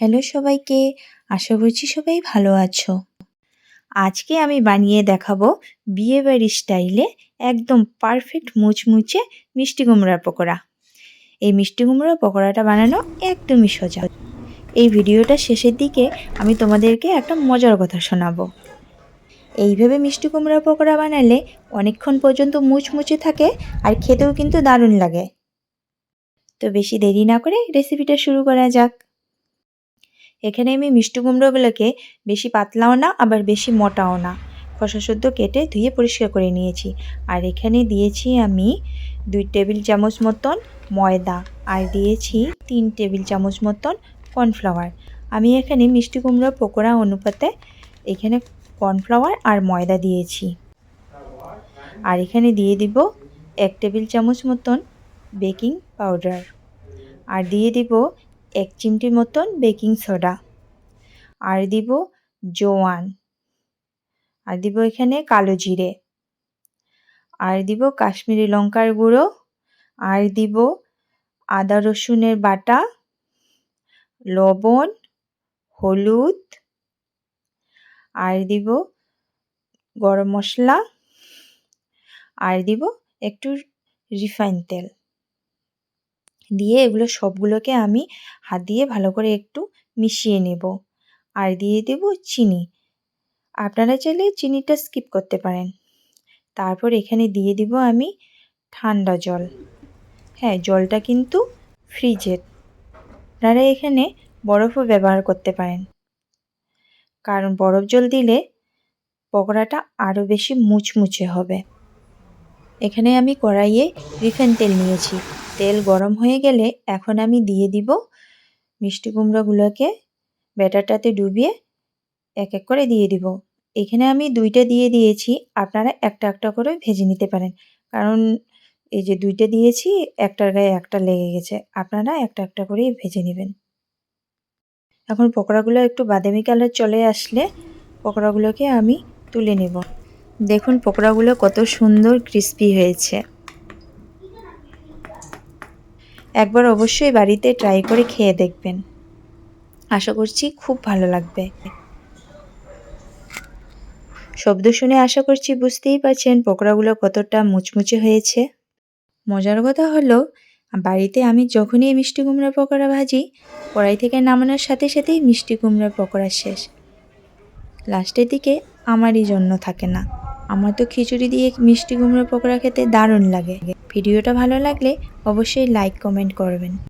Hello সবাইকে, আশা করছি সবাই ভালো আছো। আজকে আমি বানিয়ে দেখাবো বিয়েবাড়ির স্টাইলে একদম পারফেক্ট মুচমুচে মিষ্টি কুমড়ার পকোড়া। এই মিষ্টি কুমড়ার পকোড়াটা বানানো একদমই সোজা। এই ভিডিওটা শেষের দিকে আমি তোমাদেরকে একটা মজার কথা শোনাবো। এইভাবে মিষ্টি কুমড়ার পকোড়া বানালে অনেকক্ষণ পর্যন্ত মুচমুচে থাকে আর খেতেও কিন্তু দারুণ লাগে। তো বেশি দেরি না করে রেসিপিটা শুরু করা যাক। এখানে আমি মিষ্টি কুমড়োগুলোকে বেশি পাতলাও না, আবার বেশি মোটাও না। খোসা শুদ্ধ কেটে ধুয়ে পরিষ্কার করে নিয়েছি। আর এখানে দিয়েছি আমি দুই টেবিল চামচ মতন ময়দা, আর দিয়েছি তিন টেবিল চামচ মতন কর্নফ্লাওয়ার। আমি এখানে মিষ্টি কুমড়ো পকোড়া অনুপাতে এখানে কর্নফ্লাওয়ার আর ময়দা দিয়েছি। আর এখানে দিয়ে দিব এক টেবিল চামচ মতন বেকিং পাউডার। আর দিয়ে দিব এক চিমটি মতন বেকিং সোডা। আর দিব জোয়ান। আর দিব এখানে কালো জিরে। আর দিব কাশ্মীরি লঙ্কার গুঁড়ো। আর দিব আদা, রসুনের বাটা, লবণ, হলুদ। আর দিব গরম মশলা। আর দিব একটু রিফাইন তেল। দিয়ে এগুলো সবগুলোকে আমি হাত দিয়ে ভালো করে একটু মিশিয়ে নেব। আর দিয়ে দেব চিনি। আপনারা চাইলে চিনিটা স্কিপ করতে পারেন। তারপর এখানে দিয়ে দিব আমি ঠান্ডা জল। হ্যাঁ জলটা কিন্তু ফ্রিজের আপনারা এখানে বরফও ব্যবহার করতে পারেন। কারণ বরফ জল দিলে পকোড়াটা আরও বেশি মুচমুচে হবে। এখানে আমি কড়াইয়ে রিফাইন তেল নিয়েছি। তেল গরম হয়ে গেলে এখন আমি দিয়ে দিব মিষ্টি কুমড়োগুলোকে ব্যাটারটাতে ডুবিয়ে এক এক করে দিয়ে দিব। এখানে আমি দুইটা দিয়ে দিয়েছি, আপনারা একটা একটা করে ভেজে নিতে পারেন। কারণ এই যে দুইটা দিয়েছি, একটার গায়ে একটা লেগে গেছে, আপনারা একটা একটা করেই ভেজে নেবেন। এখন পকোড়াগুলো একটু বাদামি কালার চলে আসলে পকোড়াগুলোকে আমি তুলে নেব। দেখুন পকোড়াগুলো কত সুন্দর ক্রিস্পি হয়েছে। একবার অবশ্যই বাড়িতে ট্রাই করে খেয়ে দেখবেন। আশা করছি খুব ভালো লাগবে। শব্দ শুনে আশা করছি বুঝতেই পারছেন পকোড়াগুলো কতটা মুচমুচে হয়েছে। মজার কথা হলো, বাড়িতে আমি যখনই মিষ্টি কুমড়া পকোড়া ভাজি, কড়াই থেকে নামানোর সাথে সাথেই মিষ্টি কুমড়ার পকোড়া শেষ। লাস্টের দিকে আমারই জন্য থাকে না। আমার তো খিচুড়ি দিয়ে মিষ্টি কুমড়োর পকোড়া খেতে দারুণ লাগে। ভিডিওটা ভালো লাগলে অবশ্যই লাইক কমেন্ট করবেন।